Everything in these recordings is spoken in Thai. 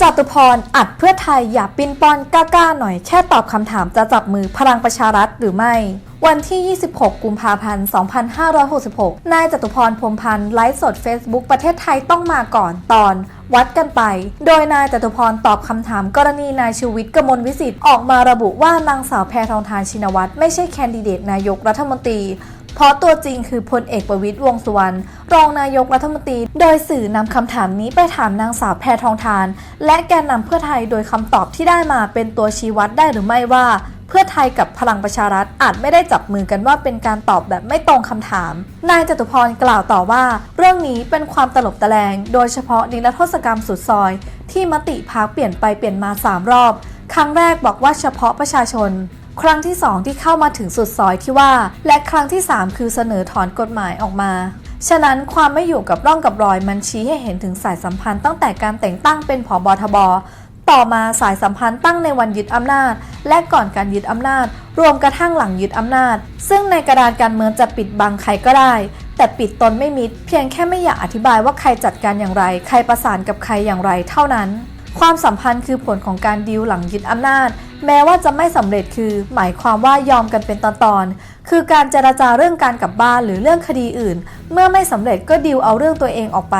จตุพรอัดเพื่อไทยอย่าปิ้นป้อนกล้าๆหน่อยแค่ตอบคำถามจะจับมือพลังประชารัฐหรือไม่ วันที่ 26 กุมภาพันธ์ 2566 นายจตุพรพรมพันธ์ไลฟ์สด Facebook ประเทศไทยต้องมาก่อนตอนวัดกันไป โดยนายจตุพรตอบคำถามกรณีนายชูวิทย์กมลวิสิทธิ์ออกมาระบุว่านางสาวแพทองทานชินวัตรไม่ใช่แคนดิเดตนายกรัฐมนตรี เพราะตัวจริงคือพลเอกประวิตยวงสุวรรณรองนายกรัฐมนตรี โดยสื่อนำคำถามนี้ไปถามนางสาวแพทองทาน และแกนนำเพื่อไทยโดยคำตอบที่ได้มาเป็นตัวชี้วัดได้หรือไม่ว่า เพื่อไทยกับพลังประชารัฐอาจไม่ได้จับมือกันว่าเป็นการตอบแบบไม่ตรงคำถาม นายจตุพรกล่าวต่อว่า เรื่องนี้เป็นความตลบตะแลง โดยเฉพาะนิรโทษกรรมสุดซอย ที่มติพักเปลี่ยนไปเปลี่ยนมาสามรอบ ครั้งแรกบอกว่าเฉพาะประชาชน ครั้งที่ 2 ที่เข้ามาถึงสุดซอยที่ว่า และครั้งที่ 3 คือเสนอถอนกฎหมายออกมา ฉะนั้นความไม่อยู่กับร่องกับรอยมันชี้ให้เห็นถึงสายสัมพันธ์ตั้งแต่การแต่งตั้งเป็นผอบทบต่อมาสายสัมพันธ์ตั้งในวันยึดอำนาจ และก่อนการยึดอำนาจ รวมกระทั่งหลังยึดอำนาจ ซึ่งในกระดานการเมืองจะปิดบังใครก็ได้ แต่ปิดตนไม่มิด เพียงแค่ไม่อยากอธิบายว่าใครจัดการอย่างไร ใครประสานกับใครอย่างไรเท่านั้น ความสัมพันธ์คือผลของการดีลหลังยึดอำนาจ แม้ว่าจะไม่สำเร็จคือ หมายความว่ายอมกันเป็นตอนๆคือการเจรจาเรื่องการกลับบ้านหรือเรื่องคดีอื่น เมื่อไม่สำเร็จก็ดีลเอาเรื่องตัวเองออกไป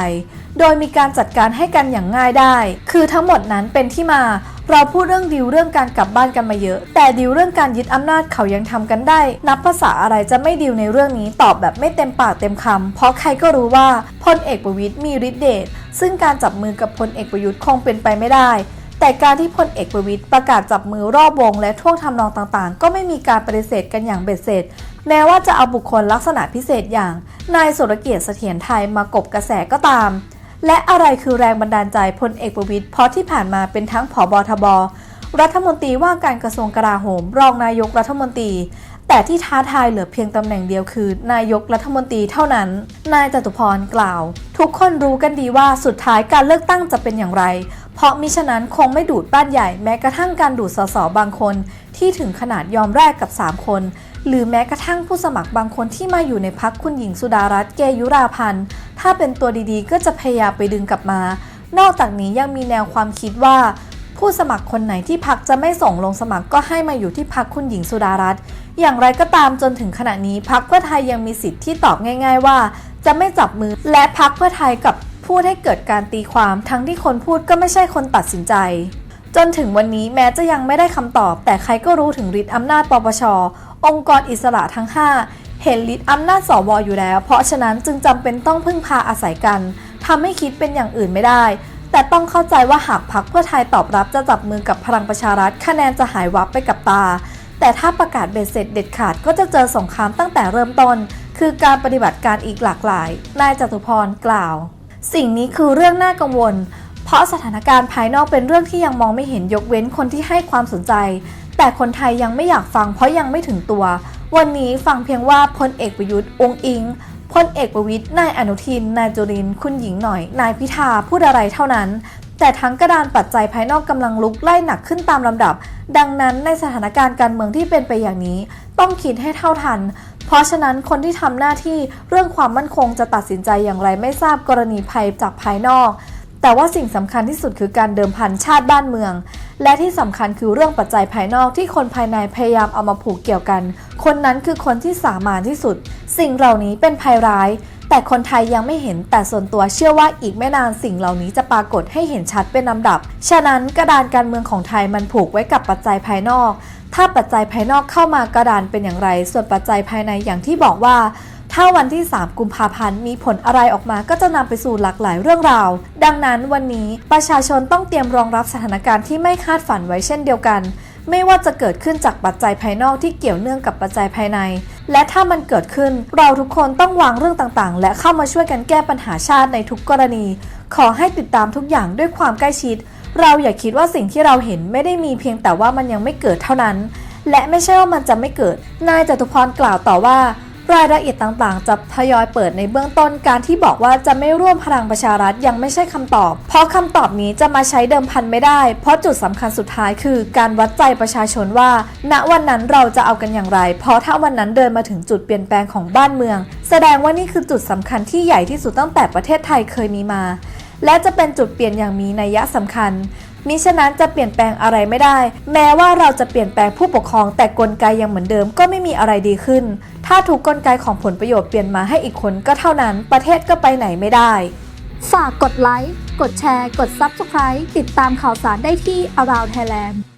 โดยมีการจัดการให้กันอย่างง่ายได้ คือทั้งหมดนั้นเป็นที่มา เราพูดเรื่องดีลเรื่องการกลับบ้านกันมาเยอะ แต่ดีลเรื่องการยึดอำนาจเขายังทำกันได้ นับภาษาอะไรจะไม่ดีลในเรื่องนี้ตอบแบบไม่เต็มปากเต็มคำเพราะใครก็รู้ว่าพลเอกประวิตยมีฤทธิ์เดช ซึ่งการจับมือกับพลเอกประยุทธ์คงเป็นไปไม่ได้ แต่การที่พลเอกประวิตยประกาศจับมือรอบวง และท่วงทำนองต่างๆ ก็ไม่มีการปฏิเสธกันอย่างเบ็ดเสร็จ แม้ว่าจะเอาบุคคลลักษณะพิเศษอย่าง นายสุรเกียรติเสถียรไทยมากบกระแสก็ตาม และอะไรคือแรงบันดาลใจพลเอกประวิตยเพราะที่ผ่านมาเป็นทั้งผอบทบรัฐมนตรีว่าการกระทรวงกลาโหม รองนายกรัฐมนตรี แต่ที่ท้าทายเหลือเพียงตำแหน่งเดียวคือ นายกรัฐมนตรีเท่านั้น นายจตุพรกล่าว ทุกคนรู้กันดีว่าสุดท้ายการเลือกตั้งจะเป็นอย่างไร เพราะมิฉะนั้นคงไม่ดูดบ้านใหญ่แม้กระทั่งการดูดสสบางคน ที่ถึงขนาดยอมแลกกับ 3 คน หรือแม้กระทั่งผู้สมัครบางคนที่มาอยู่ในพักคุณหญิงสุดารัตน์เกยุราพันธ์ถ้าเป็นตัวดีๆ ก็จะพยายามไปดึงกลับมา นอกจากนี้ยังมีแนวความคิดว่า ผู้สมัครคนไหนที่พักจะไม่ส่งลงสมัครก็ให้มาอยู่ที่พักคุณหญิงสุดารัตน์อย่างไรก็ตามจนถึงขณะนี้พักเพื่อไทยยังมีสิทธิ์ที่ตอบง่าย ๆ ว่า จะไม่จับมือและพักเพื่อไทยกับพูดให้เกิดการตีความทั้งที่คนพูดก็ไม่ใช่คนตัดสินใจ จนถึงวันนี้แม้จะยังไม่ได้คำตอบ แต่ใครก็รู้ถึงฤทธิ์อำนาจปปชองค์กรอิสระทั้ง 5 เห็นฤทธิ์อำนาจสวอยู่แล้ว เพราะฉะนั้นจึงจำเป็นต้องพึ่งพาอาศัยกันทำให้คิดเป็นอย่างอื่นไม่ได้ แต่ต้องเข้าใจว่าหากพักเพื่อไทยตอบรับจะจับมือกับพลังประชารัฐคะแนนจะหายวับไปกับตา แต่ถ้าประกาศเบ็ดเสร็จเด็ดขาดก็จะเจอสงครามตั้งแต่เริ่มต้น คือการปฏิบัติการอีกหลากหลาย นายจตุพรกล่าว สิ่งนี้คือเรื่องน่ากังวล เพราะสถานการณ์ภายนอกเป็นเรื่องที่ยังมองไม่เห็นยกเว้นคนที่ให้ความสนใจ แต่คนไทยยังไม่อยากฟังเพราะยังไม่ถึงตัว วันนี้ฟังเพียงว่าพลเอกประยุทธ์องค์อิง พลเอกประวิตยนายอนุทิน นายจุริน คุณหญิงหน่อย นายพิธาพูดอะไรเท่านั้น แต่ทั้งกระดานปัจจัยภายนอกกำลังลุกไล่หนักขึ้นตามลำดับ ดังนั้นในสถานการณ์การเมืองที่เป็นไปอย่างนี้ ต้องคิดให้เท่าทัน เพราะฉะนั้นคนที่ทำหน้าที่เรื่องความมั่นคงจะตัดสินใจอย่างไรไม่ทราบกรณีภัยจากภายนอก แต่ว่าสิ่งสำคัญที่สุดคือการเดิมพันชาติบ้านเมือง และที่สำคัญคือเรื่องปัจจัยภายนอกที่คนภายในพยายามเอามาผูกเกี่ยวกัน คนนั้นคือคนที่สามานที่สุด สิ่งเหล่านี้เป็นภัยร้าย แต่คนไทยยังไม่เห็นแต่ส่วนตัวเชื่อว่าอีกไม่นานสิ่งเหล่านี้จะปรากฏให้เห็นชัดเป็นลำดับ ฉะนั้นกระดานการเมืองของไทยมันผูกไว้กับปัจจัยภายนอก ถ้าปัจจัยภายนอกเข้ามากระดานเป็นอย่างไร ส่วนปัจจัยภายในอย่างที่บอกว่า ถ้าวันที่ 3 กุมภาพันธ์มีผลอะไรออกมาก็จะนำไปสู่หลากหลายเรื่องราว ดังนั้นวันนี้ประชาชนต้องเตรียมรองรับสถานการณ์ที่ไม่คาดฝันไว้เช่นเดียวกัน ไม่ว่าจะเกิดขึ้นจากปัจจัยภายนอกที่เกี่ยวเนื่องกับปัจจัยภายใน และถ้ามันเกิดขึ้น เราทุกคนต้องวางเรื่องต่างๆ และเข้ามาช่วยกันแก้ปัญหาชาติในทุกกรณี ขอให้ติดตามทุกอย่างด้วยความใกล้ชิด เราอย่าคิดว่าสิ่งที่เราเห็นไม่ได้มีเพียงแต่ว่ามันยังไม่เกิดเท่านั้น และไม่ใช่ว่ามันจะไม่เกิด นายจตุพรกล่าวต่อว่า รายละเอียดต่างๆ จะทยอยเปิดในเบื้องต้นการที่บอกว่าจะไม่ร่วมพลังประชารัฐยังไม่ใช่คำตอบ เพราะคำตอบนี้จะมาใช้เดิมพันไม่ได้ เพราะจุดสำคัญสุดท้ายคือการวัดใจประชาชนว่า ณวันนั้นเราจะเอากันอย่างไร เพราะถ้าวันนั้นเดินมาถึงจุดเปลี่ยนแปลงของบ้านเมือง แสดงว่านี่คือจุดสำคัญที่ใหญ่ที่สุดตั้งแต่ประเทศไทยเคยมีมา และจะเป็นจุดเปลี่ยนอย่างมีนัยยะสำคัญ มิฉะนั้นจะเปลี่ยนแปลงอะไรไม่ได้ แม้ว่าเราจะเปลี่ยนแปลงผู้ปกครอง แต่กลไกยังเหมือนเดิมก็ไม่มีอะไรดีขึ้น ถ้าถูกกลไกของผลประโยชน์เปลี่ยนมาให้อีกคนก็เท่านั้น ประเทศก็ไปไหนไม่ได้ ฝากกดไลค์ กดแชร์ กด Subscribe ติดตามข่าวสารได้ที่ Around Thailand